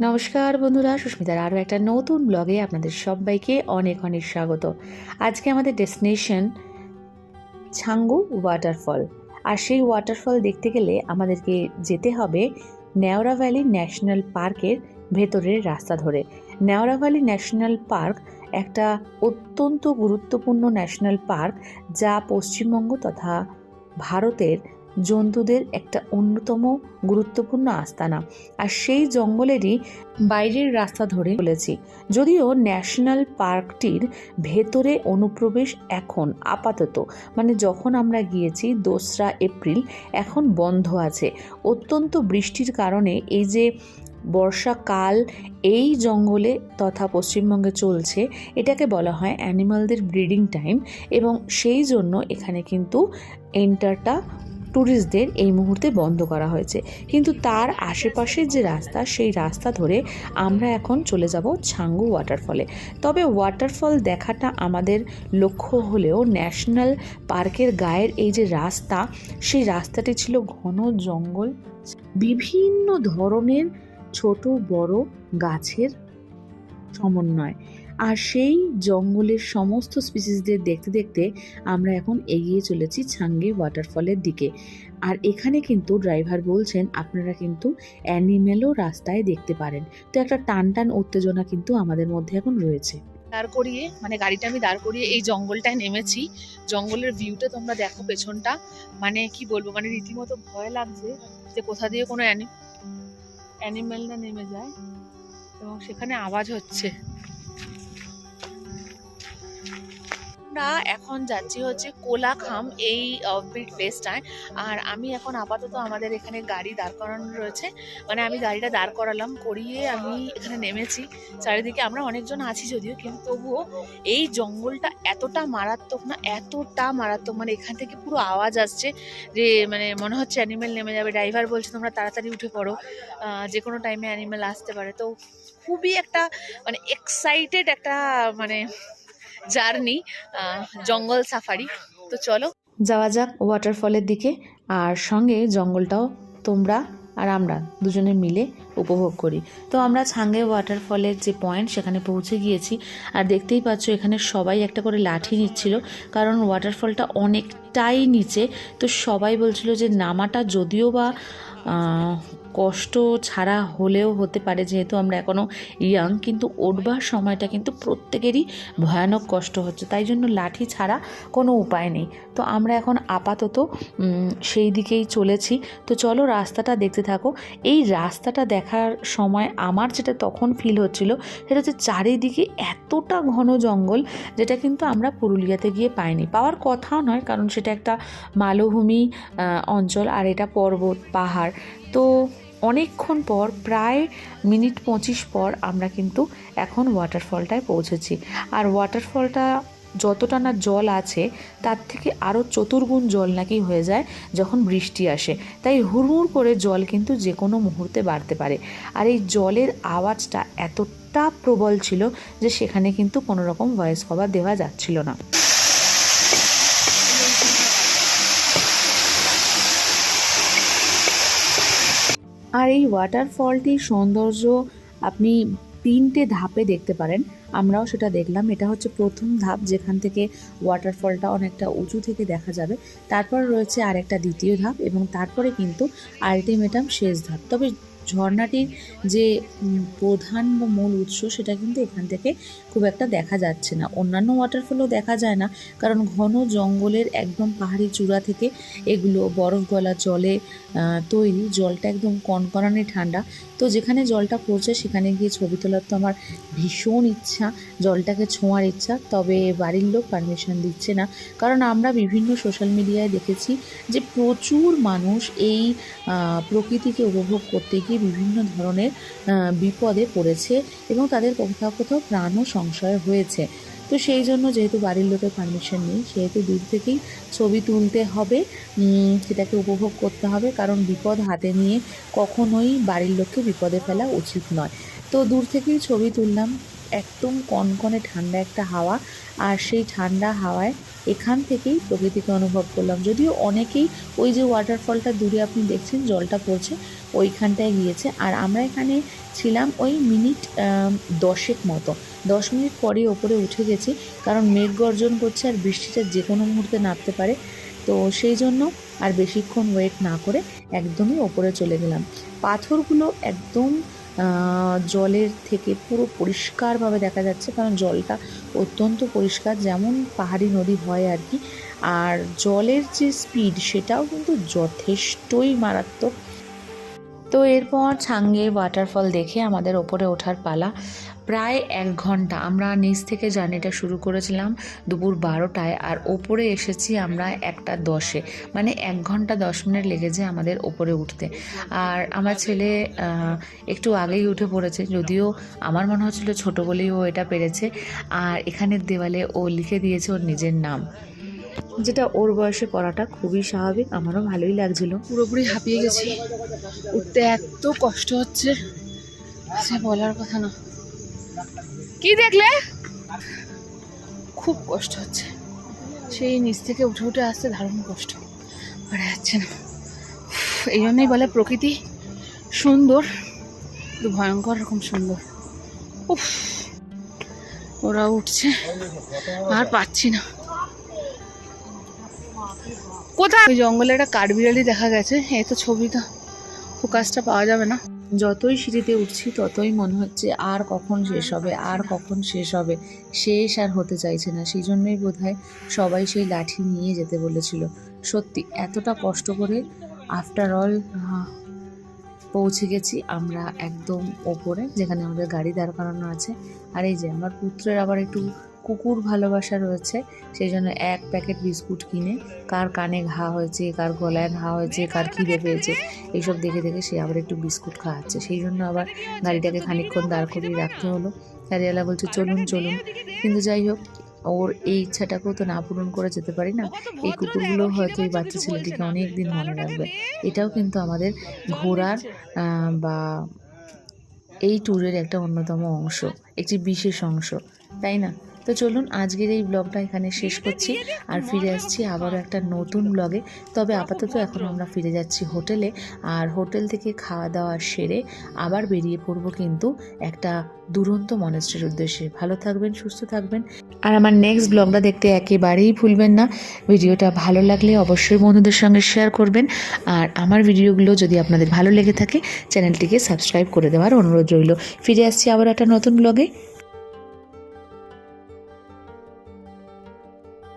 নমস্কার বন্ধুরা, সুস্মিতার আরও একটা নতুন ব্লগে আপনাদের সবাইকে অনেক অনেক স্বাগত। আজকে আমাদের ডেস্টিনেশন ছাঙ্গু ওয়াটারফল। আর সেই ওয়াটারফল দেখতে গেলে আমাদেরকে যেতে হবে নেওরা ভ্যালি ন্যাশনাল পার্কের ভেতরের রাস্তা ধরে। নেওরা ভ্যালি ন্যাশনাল পার্ক একটা অত্যন্ত গুরুত্বপূর্ণ ন্যাশনাল পার্ক যা পশ্চিমবঙ্গ তথা ভারতের জন্তুদের একটা অন্যতম গুরুত্বপূর্ণ আস্তানা। আর সেই জঙ্গলেরই বাইরের রাস্তা ধরে চলেছি। যদিও ন্যাশনাল পার্কটির ভেতরে অনুপ্রবেশ এখন আপাতত। মানে যখন আমরা গিয়েছি দোসরা এপ্রিল, এখন বন্ধ আছে। অত্যন্ত বৃষ্টির কারণে এই যে বর্ষাকাল এই জঙ্গলে তথা পশ্চিমবঙ্গে চলছে, এটাকে বলা হয় অ্যানিমালদের ব্রিডিং টাইম। এবং সেই জন্য এখানে কিন্তু এন্টারটা ট্যুরিস্টদের এই মুহূর্তে বন্ধ করা হয়েছে। কিন্তু তার আশেপাশের যে রাস্তা, সেই রাস্তা ধরে আমরা এখন চলে যাব ছাঙ্গু ওয়াটারফলে তবে ওয়াটারফল দেখাটা আমাদের লক্ষ্য হলেও ন্যাশনাল পার্কের গায়ের এই যে রাস্তা, সেই রাস্তাটি ছিল ঘন জঙ্গল, বিভিন্ন ধরনের ছোট বড় গাছের সমন্বয়। আর সেই জঙ্গলের সমস্ত স্পিসিসদের দেখতে দেখতে আমরা এখন এগিয়ে চলেছি ছাঙ্গে ওয়াটারফলের দিকে। আর এখানে কিন্তু ড্রাইভার বলছেন, আপনারা কিন্তু অ্যানিমেলও রাস্তায় দেখতে পারেন। তো একটা টান টান উত্তেজনা কিন্তু আমাদের মধ্যে এখন রয়েছে। দাঁড় করিয়ে মানে গাড়িটা আমি দাঁড় করিয়ে এই জঙ্গলটায় নেমেছি। জঙ্গলের ভিউটা তোমরা দেখো পেছনটা। মানে কি বলব মানে রীতিমতো ভয় লাগছে যে কোথা দিয়ে কোনো অ্যানিমেল না নেমে যায়। এবং সেখানে আওয়াজ হচ্ছে। আমরা এখন যাচ্ছি হচ্ছে কোলাখাম এই অফবিট প্লেসটায় আর আমি এখন আপাতত আমাদের এখানে গাড়ি দাঁড় করানো রয়েছে। মানে আমি গাড়িটা দাঁড় করালাম, করিয়ে আমি এখানে নেমেছি। চারিদিকে আমরা অনেকজন আছি যদিও, কিন্তু তবুও এই জঙ্গলটা এতটা মারাত্মক না, এতটা মারাত্মক। মানে এখান থেকে পুরো আওয়াজ আসছে যে মানে মনে হচ্ছে অ্যানিমেল নেমে যাবে। ড্রাইভার বলছে, তোমরা তাড়াতাড়ি উঠে পড়ো। যে কোনো টাইমে অ্যানিমেল আসতে পারে। তো খুবই একটা মানে এক্সাইটেড একটা মানে জার্নি জঙ্গল সাফারি। তো চলো। যাওয়া যাক ওয়াটারফলের দিকে, আর সঙ্গে জঙ্গলটাও তোমরা আর আমরা দুজনে মিলে উপভোগ করি। তো আমরা ছাঙ্গে ওয়াটারফলের যে পয়েন্ট সেখানে পৌঁছে গিয়েছি। আর দেখতেই পাচ্ছ, এখানে সবাই একটা করে লাঠি নিচ্ছিল, কারণ ওয়াটারফলটা অনেকটাই নিচে। তো সবাই বলছিল যে, নামাটা যদিও বা কষ্ট ছাড়া হলেও হতে পারে যেহেতু আমরা এখনও ইয়াং কিন্তু উঠবার সময়টা কিন্তু প্রত্যেকেরই ভয়ানক কষ্ট হচ্ছে। তাই জন্য লাঠি ছাড়া কোনো উপায় নেই। তো আমরা এখন আপাতত সেই দিকেই চলেছি। তো চলো রাস্তাটা দেখতে থাকো। এই রাস্তাটা দেখার সময় আমার যেটা তখন ফিল হচ্ছিল, সেটা হচ্ছে চারিদিকে এতটা ঘন জঙ্গল, যেটা কিন্তু আমরা পুরুলিয়াতে গিয়ে পাইনি। পাওয়ার কথাও নয়, কারণ সেটা একটা মালভূমি অঞ্চল, আর এটা পর্বত, পাহাড়। তো অনেকক্ষণ পর, প্রায় মিনিট পঁচিশ পর আমরা কিন্তু এখন ওয়াটারফলটায় পৌঁছেছি। আর ওয়াটারফলটা যতটা না জল আছে, তার থেকে আরও চতুর্গুণ জল নাকি হয়ে যায় যখন বৃষ্টি আসে। তাই হুড়মুড় করে জল কিন্তু যে কোনো মুহূর্তে বাড়তে পারে। আর এই জলের আওয়াজটা এতটা প্রবল ছিল যে সেখানে কিন্তু কোনো রকম ভয়েস কভার দেওয়া যাচ্ছিল না। আর এই ওয়াটারফলটির সৌন্দর্য আপনি তিনটে ধাপে দেখতে পারেন। আমরাও সেটা দেখলাম। এটা হচ্ছে প্রথম ধাপ, যেখান থেকে ওয়াটারফলটা অনেকটা উঁচু থেকে দেখা যাবে। তারপর রয়েছে আরেকটা দ্বিতীয় ধাপ এবং তারপরে কিন্তু আলটিমেটাম শেষ ধাপ। তবে ঝর্ণাটির যে প্রধান বা মূল উৎস সেটা কিন্তু এখান থেকে খুব একটা দেখা যাচ্ছে না। অন্যান্য ওয়াটারফলও দেখা যায় না, কারণ ঘন জঙ্গলের একদম পাহাড়ি চূড়া থেকে এগুলো বরফ গলা জলে তৈরি। জলটা একদম কনকনানি ঠান্ডা। তো যেখানে জলটা পড়ছে সেখানে গিয়ে ছবি তোলার তো আমার ভীষণ ইচ্ছা, জলটাকে ছোঁয়ার ইচ্ছা, তবে বাড়ির লোক পারমিশন দিচ্ছে না। কারণ আমরা বিভিন্ন সোশ্যাল মিডিয়ায় দেখেছি যে প্রচুর মানুষ এই প্রকৃতিকে উপভোগ করতে গিয়ে বিভিন্ন ধরনের বিপদে পড়েছে এবং তাদের কোথাও কোথাও প্রাণও সংশয় হয়েছে। তো সেই জন্য যেহেতু বাড়ির লোকের পারমিশন নেই, সেহেতু দূর থেকেই ছবি তুলতে হবে। সেটাকে উপভোগ করতে হবে, কারণ বিপদ হাতে নিয়ে কখনোই বাড়ির লোককে বিপদে ফেলা উচিত নয়। তো দূর থেকেই ছবি তুললাম, একদম কনকনে ঠান্ডা একটা হাওয়া, আর সেই ঠান্ডা হাওয়ায় এখান থেকেই প্রকৃতিকে অনুভব করলাম। যদিও অনেকেই ওই যে ওয়াটারফলটা দূরে আপনি দেখছেন, জলটা পড়ছে ওইখানটায় গিয়েছে। আর আমরা এখানে ছিলাম ওই মিনিট দশেক মতো। দশ মিনিট পরে ওপরে উঠে গেছি, কারণ মেঘ গর্জন করছে আর বৃষ্টিটা যে কোনো মুহূর্তে নামতে পারে। তো সেই জন্য আর বেশিক্ষণ ওয়েট না করে একদমই ওপরে চলে গেলাম। পাথরগুলো একদম জলের থেকে পুরো পরিষ্কারভাবে দেখা যাচ্ছে, কারণ জলটা অত্যন্ত পরিষ্কার, যেমন পাহাড়ি নদী হয় আর কি। আর জলের যে স্পিড সেটাও কিন্তু যথেষ্টই মারাত্মক। তো এরপর ছাঙ্গে ওয়াটারফল দেখে আমাদের ওপরে ওঠার পালা প্রায় এক ঘণ্টা। আমরা নিচ থেকে জার্নিটা শুরু করেছিলাম দুপুর বারোটায় আর ওপরে এসেছি আমরা একটা দশে। মানে এক ঘণ্টা দশ মিনিট লেগেছে আমাদের ওপরে উঠতে। আর আমার ছেলে একটু আগেই উঠে পড়েছে, যদিও আমার মনে হচ্ছিল ছোটো বলেই ও এটা পেরেছে। আর এখানের দেওয়ালে ও লিখে দিয়েছে ওর নিজের নাম। যেটা ওর বয়সে পড়াটা খুবই স্বাভাবিক, আমারও ভালোই লাগছিল। পুরোপুরি হাঁপিয়ে গেছি। উঠতে এত কষ্ট হচ্ছে, সে বলার কথা না। কি দেখলে? খুব কষ্ট হচ্ছে। সেই নিচ থেকে উঠে উঠে আসতে দারুণ কষ্ট। পারা যাচ্ছে না। এই জন্যই বলে প্রকৃতি সুন্দর, কিন্তু ভয়ঙ্কর রকম সুন্দর। উফ ওরা উঠছে, আর পাচ্ছি না। কোথায়? জঙ্গলে একটা কাঠবিড়ালি দেখা গেছে। এই তো ছবিটা ফোকাসটা পাওয়া যাবে না। যতই সিঁড়িতে উঠছি, ততই মনে হচ্ছে আর কখন শেষ হবে, আর কখন শেষ হবে। শেষ আর হতে চাইছে না। সেই জন্যই বোধ সবাই সেই লাঠি নিয়ে যেতে বলেছিল। সত্যি, এতটা কষ্ট করে আফটার অল পৌঁছে গেছি আমরা একদম ওপরে, যেখানে আমাদের গাড়ি দাঁড় করানো আছে। আর এই যে, আমার পুত্রের আবার একটু কুকুর ভালোবাসা রয়েছে সেই জন্য এক প্যাকেট বিস্কুট কিনে কার কানে ঘা হয়েছে, কার গলায় ঘা হয়েছে, কার খিদে পেয়েছে, এইসব দেখে দেখে সে আবার একটু বিস্কুট খাওয়াচ্ছে। সেই জন্য আবার গাড়িটাকে খানিকক্ষণ দাঁড় করিয়ে রাখতে হলো। গাড়িওয়ালা বলছে, চলুন চলুন। কিন্তু যাই হোক, ওর এই ইচ্ছাটাকেও তো না পূরণ করে যেতে পারি না। এই কুকুরগুলো হয়তো এই বাচ্চা ছেলেটিকে অনেক দিন মনে রাখবে। এটাও কিন্তু আমাদের ঘোরার বা এই ট্যুরের একটা অন্যতম অংশ, একটি বিশেষ অংশ, তাই না? তো চলুন আজকের এই ব্লগটা এখানে শেষ করছি আর ফিরে আসছি আবারও একটা নতুন ব্লগে তবে আপাতত এখন আমরা ফিরে যাচ্ছি হোটেলে আর হোটেল থেকে খাওয়া দাওয়া সেরে আবার বেরিয়ে পড়ব কিন্তু একটা দুরন্ত মনেস্ট্রির উদ্দেশ্যে। ভালো থাকবেন, সুস্থ থাকবেন। আর আমার নেক্সট ব্লগটা দেখতে একেবারেই ভুলবেন না। ভিডিওটা ভালো লাগলে অবশ্যই বন্ধুদের সঙ্গে শেয়ার করবেন। আর আমার ভিডিওগুলো যদি আপনাদের ভালো লেগে থাকে চ্যানেলটিকে সাবস্ক্রাইব করে দেওয়ার অনুরোধ রইল। ফিরে আসছি আবার একটা নতুন ব্লগে